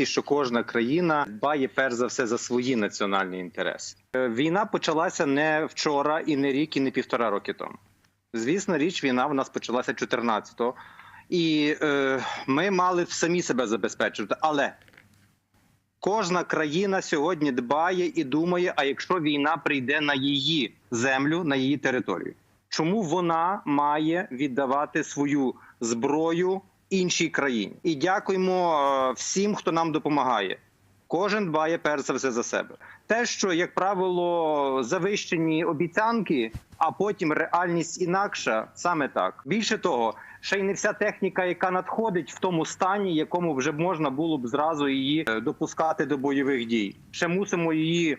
що кожна країна дбає перш за все за свої національні інтереси. Е, Війна почалася не вчора, і не рік, і не півтора роки тому. Звісно, річ, війна в нас почалася 14-го, і е, ми мали самі себе забезпечувати. Але кожна країна сьогодні дбає і думає: а якщо війна прийде на її землю, на її територію, чому вона має віддавати свою зброю іншій країні? І дякуємо е, всім, хто нам допомагає. Кожен дбає перш за все за себе. Те, що як правило завищені обіцянки, а потім реальність інакша, саме так. Більше того, ще й не вся техніка, яка надходить в тому стані, якому вже можна було б зразу її е, допускати до бойових дій. Ще мусимо її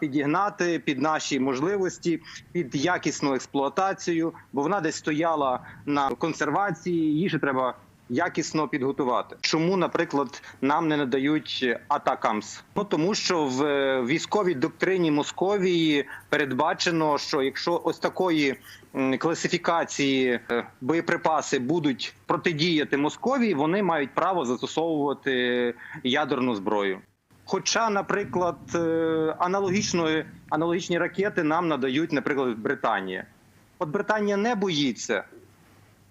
підігнати під наші можливості, під якісну експлуатацію, бо вона десь стояла на консервації. Її ще треба якісно підготувати. Чому, наприклад, нам не надають атакамс? Ну тому що в е, військовій доктрині Московії передбачено, що якщо ось такої класифікації е, боєприпаси будуть протидіяти Московії, вони мають право застосовувати ядерну зброю. Хоча, наприклад, е, аналогічної аналогічні ракети нам надають, наприклад, Британія. От Британія не боїться,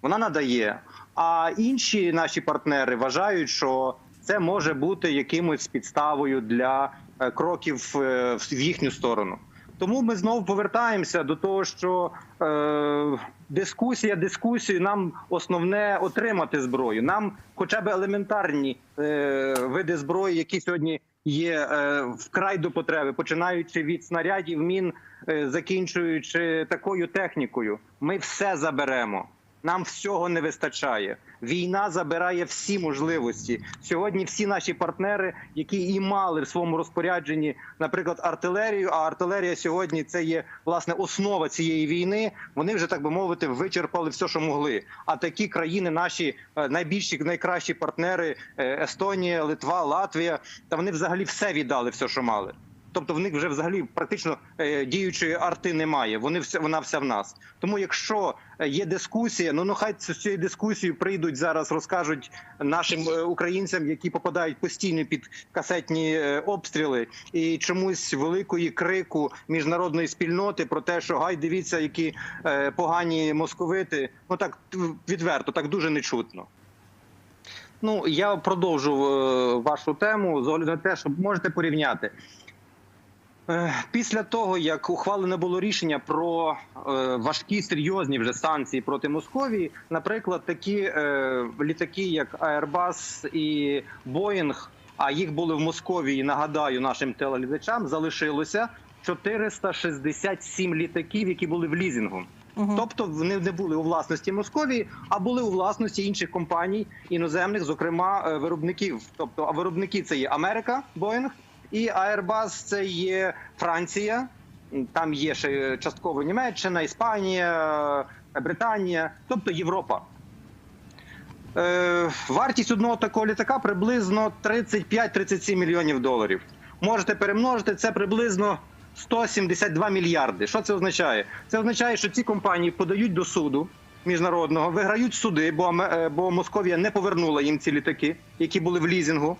вона надає. А інші наші партнери вважають, що це може бути якимось підставою для е, кроків е, в їхню сторону. Тому ми знову повертаємося до того, що е, дискусія, дискусію нам основне отримати зброю. Нам хоча б елементарні е, види зброї, які сьогодні є е, вкрай до потреби, починаючи від снарядів, мін, е, закінчуючи такою технікою. Ми все заберемо. Нам всього не вистачає. Війна забирає всі можливості. Сьогодні всі наші партнери, які і мали в своєму розпорядженні, наприклад, артилерію. А артилерія сьогодні це є власне основа цієї війни. Вони вже так би мовити вичерпали все, що могли. А такі країни, наші е, найбільші, найкращі партнери е, Естонія, Литва, Латвія, та вони взагалі все віддали, все, що мали. Тобто в них вже взагалі практично е, діючої арти немає. Вони все вона вся в нас. Тому, якщо е, є дискусія, ну ну хай з цією дискусією прийдуть зараз, розкажуть нашим е, українцям, які попадають постійно під касетні обстріли, і чомусь великої крику міжнародної спільноти про те, що гай, дивіться, які погані московити. Ну так відверто, так дуже нечутно. Ну я продовжу вашу тему з огляду на те, що можете порівняти. Е, Після того, як ухвалене було рішення про е, важкі серйозні вже санкції проти Московії, наприклад, такі е, літаки, як Airbus і Boeing, а їх були в Московії, нагадаю нашим телеглядачам, залишилося 467 літаків, які були в лізінгу. Мгм. Тобто вони не були у власності Московії, а були у власності інших компаній іноземних, зокрема виробників. Тобто, а виробники це є Америка, Боїнг, і Airbus це є Франція. Там є ще частково Німеччина, Іспанія, Британія, тобто Європа. Е, вартість одного такого літака приблизно 35-37 мільйонів доларів. Можете перемножити це приблизно 172 мільярди. Що це означає? Це означає, що ці компанії подають до суду міжнародного, виграють суди, бо, е, бо Московія не повернула їм ці літаки, які були в лізингу.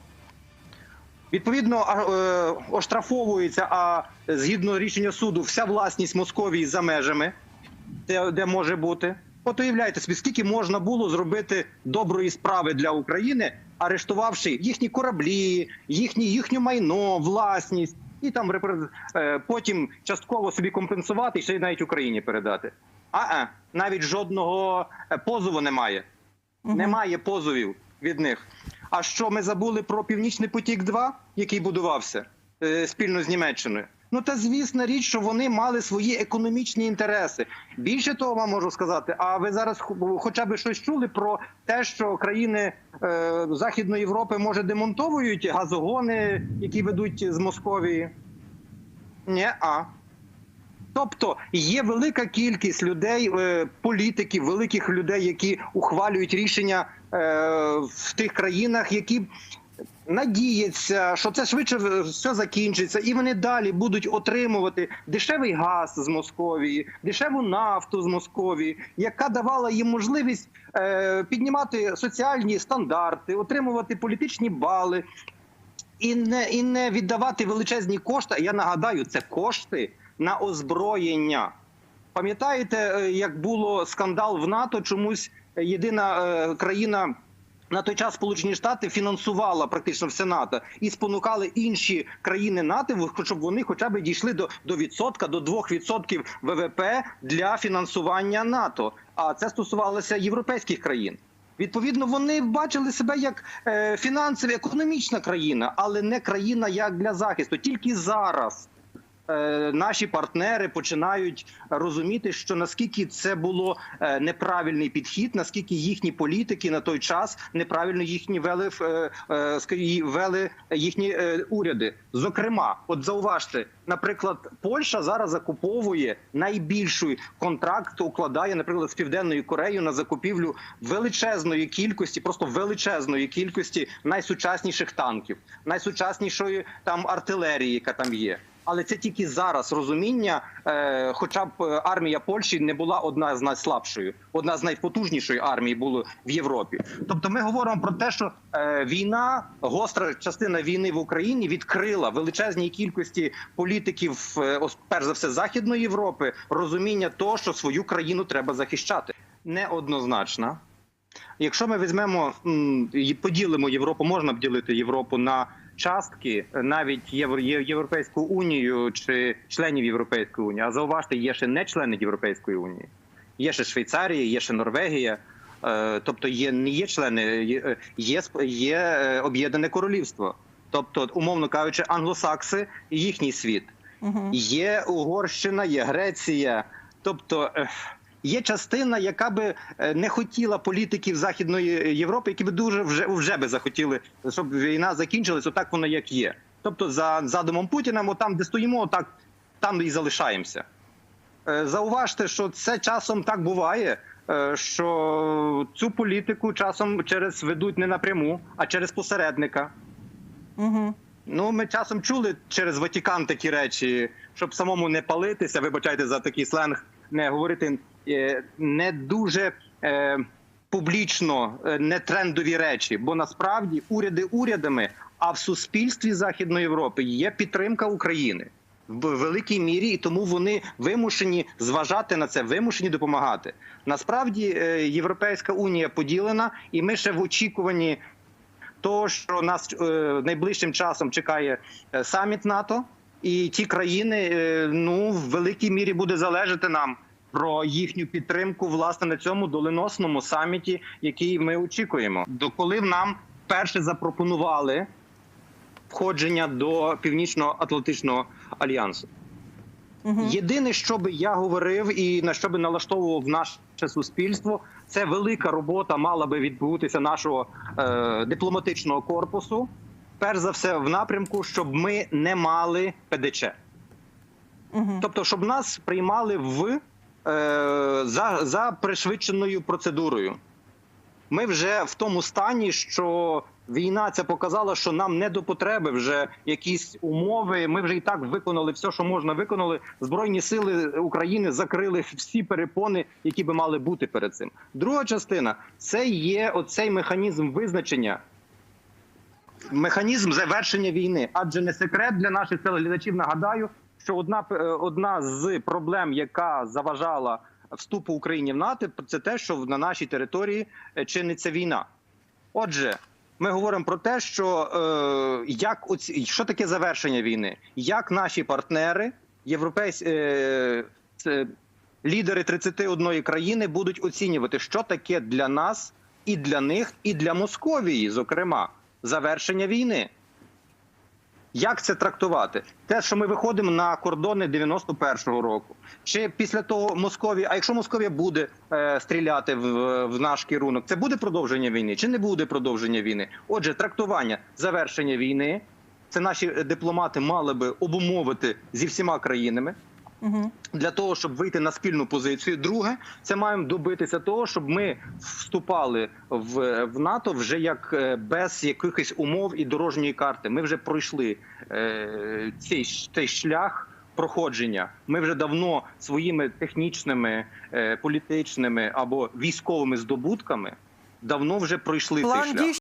Відповідно, е, оштрафовується, а згідно рішення суду, вся власність Московії за межами, де, де може бути. От уявляєте собі, скільки можна було зробити доброї справи для України, арештувавши їхні кораблі, їхні, їхнє майно, власність, і там е, потім частково собі компенсувати і ще й навіть Україні передати. А е, навіть жодного е, позову немає. Мгм. Немає позовів від них. А що ми забули про Північний потік 2 який будувався е, спільно з Німеччиною? Ну та звісна річ, що вони мали свої економічні інтереси. Більше того, вам можу сказати. А ви зараз хо- хоча б щось чули про те, що країни е, Західної Європи може демонтовують газогони, які ведуть з Московії? Ні, а. Тобто є велика кількість людей, е, політиків, великих людей, які ухвалюють рішення е, в тих країнах, які надіються, що це швидше все закінчиться, і вони далі будуть отримувати дешевий газ з Московії, дешеву нафту з Московії, яка давала їм можливість е, піднімати соціальні стандарти, отримувати політичні бали. і не і не віддавати величезні кошти. Я нагадаю, це кошти на озброєння. Пам'ятаєте, е, як було скандал в НАТО? Чомусь єдина е, країна. На той час Сполучені Штати фінансувала практично все НАТО і спонукали інші країни НАТО, щоб вони хоча б дійшли до, до відсотка, до 2% ВВП для фінансування НАТО. А це стосувалося європейських країн. Відповідно, вони бачили себе як е, фінансова, економічна країна, але не країна як для захисту. Тільки зараз наші партнери починають розуміти, що наскільки це було е, неправильний підхід, наскільки їхні політики на той час неправильно їхні вели е, е, вели їхні е, уряди. Зокрема, от зауважте, наприклад, Польща зараз закуповує найбільший контракт, укладає, наприклад, з південною Кореєю на закупівлю величезної кількості, просто величезної кількості найсучасніших танків, найсучаснішої там артилерії, яка там є. Але це тільки зараз розуміння, е, хоча б е, армія Польщі не була одна з найслабшою, одна з найпотужнішої армій було в Європі. Тобто, ми говоримо про те, що е, війна, гостра частина війни в Україні відкрила величезній кількості політиків, перш за все західної Європи, розуміння того, що свою країну треба захищати. Неоднозначно. Якщо ми візьмемо і поділимо Європу, можна б ділити Європу на частки, навіть Євро- Європейську унію чи членів Європейської унії. А зауважте, є ще не члени Європейської унії. Є ще Швейцарія, є ще Норвегія. Е, Тобто є не є члени, є, є, є е, об'єднане королівство. Тобто, умовно кажучи, англосакси і їхній світ. Угу. Є Угорщина, є Греція. Тобто є частина, яка би е, не хотіла політиків Західної Європи, які би дуже вже, вже би захотіли, щоб війна закінчилась, отак воно як є. Тобто, за задумом Путіна, от там, де стоїмо, так там і залишаємося. Е, Зауважте, що це часом так буває, е, що цю політику часом через ведуть не напряму, а через посередника. Угу. Ну, ми часом чули через Ватікан такі речі, щоб самому не палитися, вибачайте за такий сленг, не говорити не дуже е, публічно, е, не трендові речі. Бо насправді уряди урядами, а в суспільстві Західної Європи є підтримка України в великій мірі, і тому вони вимушені зважати на це, вимушені допомагати. Насправді е, Європейська унія поділена, і ми ще в очікуванні того, що нас е, найближчим часом чекає е, саміт НАТО, і ті країни е, ну в великій мірі буде залежати нам про їхню підтримку власне на цьому доленосному саміті, який ми очікуємо. Доколи нам перше запропонували входження до північно-атлантичного альянсу. Угу. Єдине, що би я говорив і на що би налаштовував наше суспільство, це велика робота мала би відбутися нашого е, дипломатичного корпусу. Перш за все, в напрямку, щоб ми не мали ПДЧ. Угу. Тобто, щоб нас приймали в за, за пришвидшеною процедурою. Ми вже в тому стані, що війна ця показала, що нам не до потреби вже якісь умови. Ми вже і так виконали все, що можна виконали. Збройні сили України закрили всі перепони, які би мали бути перед цим. Друга частина це є оцей механізм визначення. Механізм завершення війни, адже не секрет для наших телеглядачів. Нагадаю, що одна е, одна з проблем, яка заважала вступу України в НАТО, це те, що на нашій території е, чиниться війна. Отже, ми говоримо про те, що е, як оці, що таке завершення війни, як наші партнери, європейські е, це, лідери 31 країни будуть оцінювати, що таке для нас і для них, і для Московії, зокрема, завершення війни. Як це трактувати? Те, що ми виходимо на кордони 91-го року, чи після того Московія, а якщо Московія буде е, стріляти в, в наш керунок, це буде продовження війни чи не буде продовження війни? Отже, трактування завершення війни, це наші дипломати мали би обумовити зі всіма країнами Угу. для того, щоб вийти на спільну позицію. Друге, це маємо добитися того, щоб ми вступали в, в НАТО вже як е, без якихось умов і дорожньої карти. Ми вже пройшли е, цей, цей шлях. Проходження ми вже давно своїми технічними, е, політичними або військовими здобутками давно вже пройшли цей шлях.